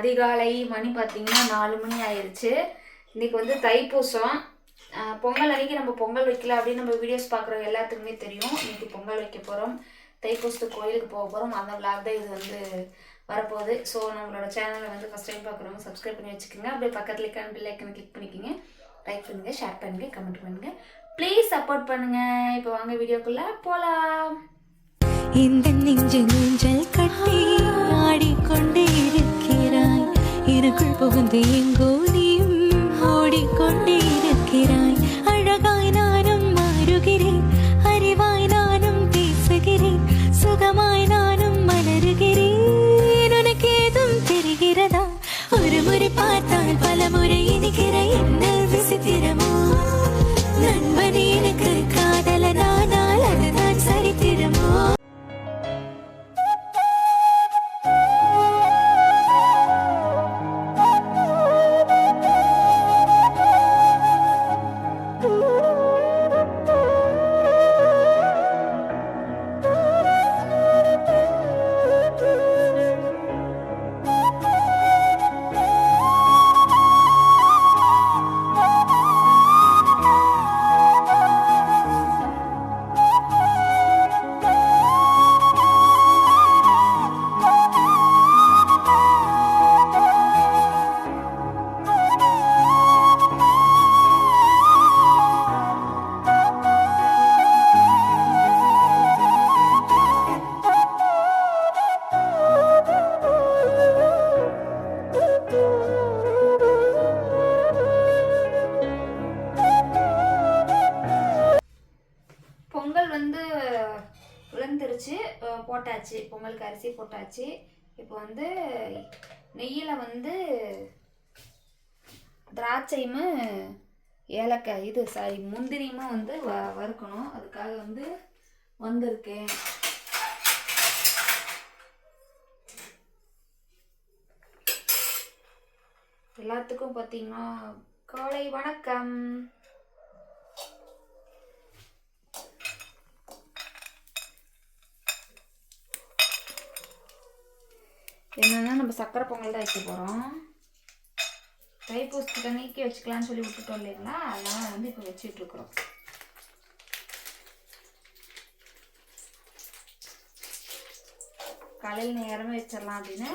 அதிகாலை மணி பார்த்தீங்கன்னா நாலு மணி ஆயிருச்சு. இன்னைக்கு வந்து தைப்பூசம். பொங்கல் அன்னைக்கு நம்ம பொங்கல் வைக்கல அப்படின்னு நம்ம வீடியோஸ் பார்க்குறோம் எல்லாத்துக்குமே தெரியும். இன்னைக்கு பொங்கல் வைக்க போகிறோம் தைப்பூசத்துக்கு கோயிலுக்கு போக போகிறோம் அந்த vlog தான் இது வந்து வரப்போகுது. ஸோ நம்மளோட சேனலை வந்து ஃபஸ்ட் டைம் பார்க்குறவங்க சப்ஸ்கிரைப் பண்ணி வச்சுக்கோங்க. அப்படியே பக்கத்துல இருக்க பில் ஐக்கனை கிளிக் பண்ணிக்கோங்க. லைக் பண்ணுங்கள் ஷேர் பண்ணுங்கள் கமெண்ட் பண்ணுங்கள் ப்ளீஸ் சப்போர்ட் பண்ணுங்கள் இப்போ வாங்க வீடியோக்குள்ளே போகலாம் இந்த நெஞ்சு நெஞ்சல் கட்டி ஆடிக்கொண்டே எனக்குள் புகுந்து எங்கோ நீயும் ஓடிக்கொண்டே போட்டாச்சு இப்போ வந்து நெய்யில் வந்து திராட்சையும் ஏலக்காய் இது சாரி முந்திரியுமா வந்து வ வறுக்கணும். அதுக்காக வந்து வந்திருக்கேன். எல்லாத்துக்கும் பார்த்தீங்கன்னா காலை வணக்கம். என்னன்னா நம்ம சக்கரை பொங்கல் தான் வைக்க போகிறோம் தைப்பூசத்துக்கு நீக்கி வச்சுக்கலான்னு சொல்லி விட்டுட்டோம் இல்லைங்களா? அதெல்லாம் வந்து இப்போ வச்சுட்டு இருக்கிறோம். காலையில் நேரமே வச்சிடலாம் அப்படின்னு.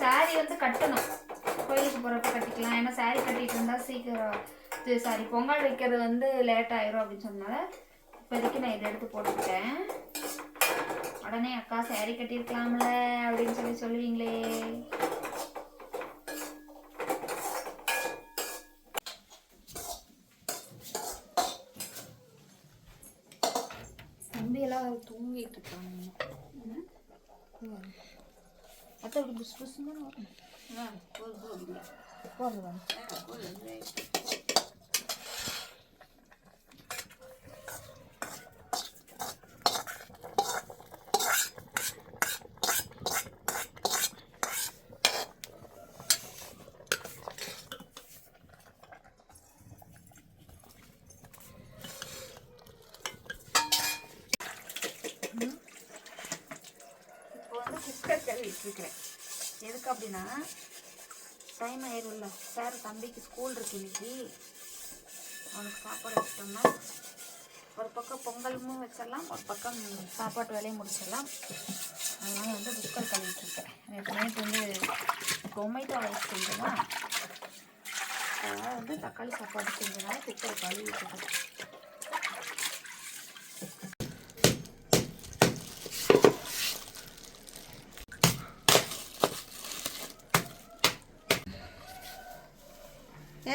சாரி வந்து கட்டணும். கோயிலுக்கு போகிறப்ப கட்டிக்கலாம். ஏன்னா சாரி கட்டிட்டு இருந்தால் சீக்கிரம் இது சாரி பொங்கல் வைக்கிறது வந்து லேட் ஆயிரும் அப்படின்னு சொன்னால இப்போதைக்கு நான் இதை எடுத்து போட்டுக்கிட்டேன். உடனே அக்கா சாரி கட்டியிருக்கலாம்ல அப்படின்னு சொல்லி சொல்லுவீங்களே. தம்பி எல்லாம் தூங்கிட்டு இருக்காங்க. அத்தை இப்படி புஸ் புஸ்ன்னு தானே வரும் போடுறது இப்போ வந்து வச்சுருக்கிறேன். எதுக்கு அப்படின்னா டைம் ஆயிரும்ல. சார் தம்பிக்கு ஸ்கூல் இருக்கு இன்னைக்கு. அவனுக்கு சாப்பாடு வச்சிட்டோம்னா ஒரு பக்கம் பொங்கலும் வச்சிடலாம் ஒரு பக்கம் சாப்பாட்டு வேலையும் முடிச்சிடலாம். அதனால வந்து குக்கர் கழுவிட்டுருக்கேன் எனக்கு நேற்று நைட்டு வந்து டொமேட்டோ ரைஸ் செஞ்சோம்னா அதனால் வந்து தக்காளி சாப்பாடு செஞ்சதுனால குக்கர் கழுவிட்டுருக்கேன்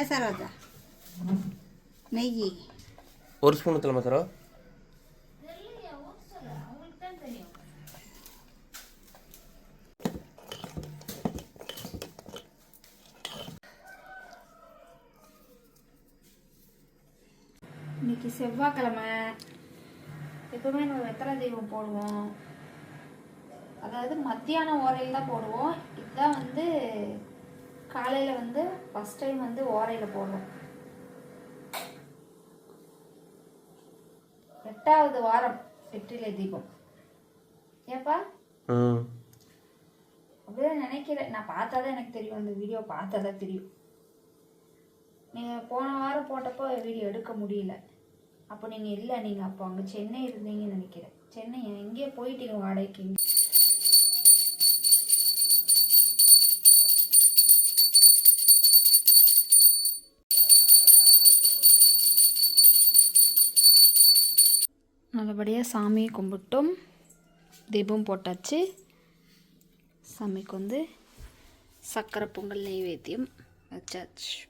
இருக்கேன் ஏசராஜா நெய் ஒரு ஸ்பூன் ஊற்றலாமா சார் இன்னைக்கு செவ்வாய்க்கிழமை எப்பவுமே நம்ம வெத்தலை தெய்வம் போடுவோம் அதாவது மத்தியான ஓரையில் தான் போடுவோம் இதுதான் வந்து காலையில் வந்து ஃபஸ்ட் டைம் வந்து ஓரையில் போடுவோம் எட்டாவது வாரம் வெற்றிலை தீபம். ஏப்பா ம் அப்படிதான் நினைக்கிறேன். நான் பார்த்தா தான் எனக்கு தெரியும். அந்த வீடியோ பார்த்தா தான் தெரியும். நீங்கள் போன வாரம் போட்டப்போ வீடியோ எடுக்க முடியல. அப்போ நீங்கள் இல்லை. நீங்கள் அப்போ அங்கே சென்னை இருந்தீங்கன்னு நினைக்கிறேன். சென்னை எங்கேயோ போயிட்டீங்க வாடகைக்கு. நல்லபடியாக சாமியை கும்பிட்டோம். தீபம் போட்டாச்சு. சாமிக்கு வந்து சக்கரை பொங்கல் நெய்வேத்தியம் வச்சாச்சு.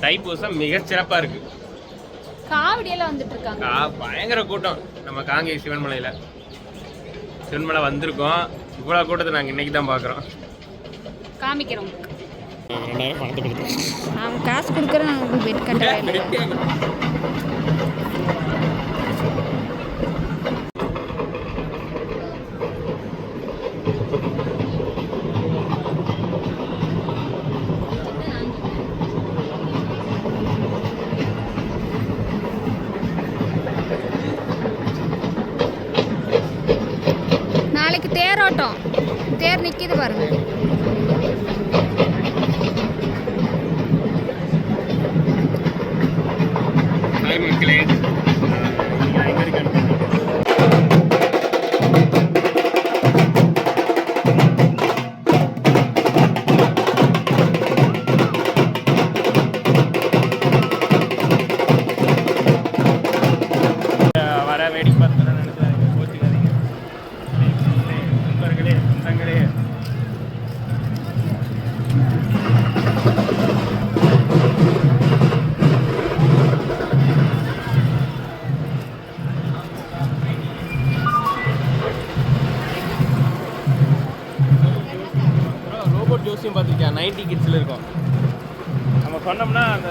தைப்பூசம் மிக சிறப்பா இருக்கு. காவடியெல்லாம் வந்துட்டு இருக்காங்க. ஆ, பயங்கர கூட்டம். நம்ம காங்கேய சிவன்மலையில சிவன்மலை வந்திருக்கோம். இவ்வளவு கூட்டத்தை நாங்க இன்னைக்கு தான் பாக்குறோம். காமிக்கிறோம். அவன் காசு கொடுக்குறேன் நான் பெட் கட்டவே இன்னைக்கு தேரோட்டம். தேர் நிற்கிது பாருங்க. ஜோசியம் பார்த்துருக்கியா? நைன்டி கிட்ஸில் இருக்கும். நம்ம சொன்னோம்னா அந்த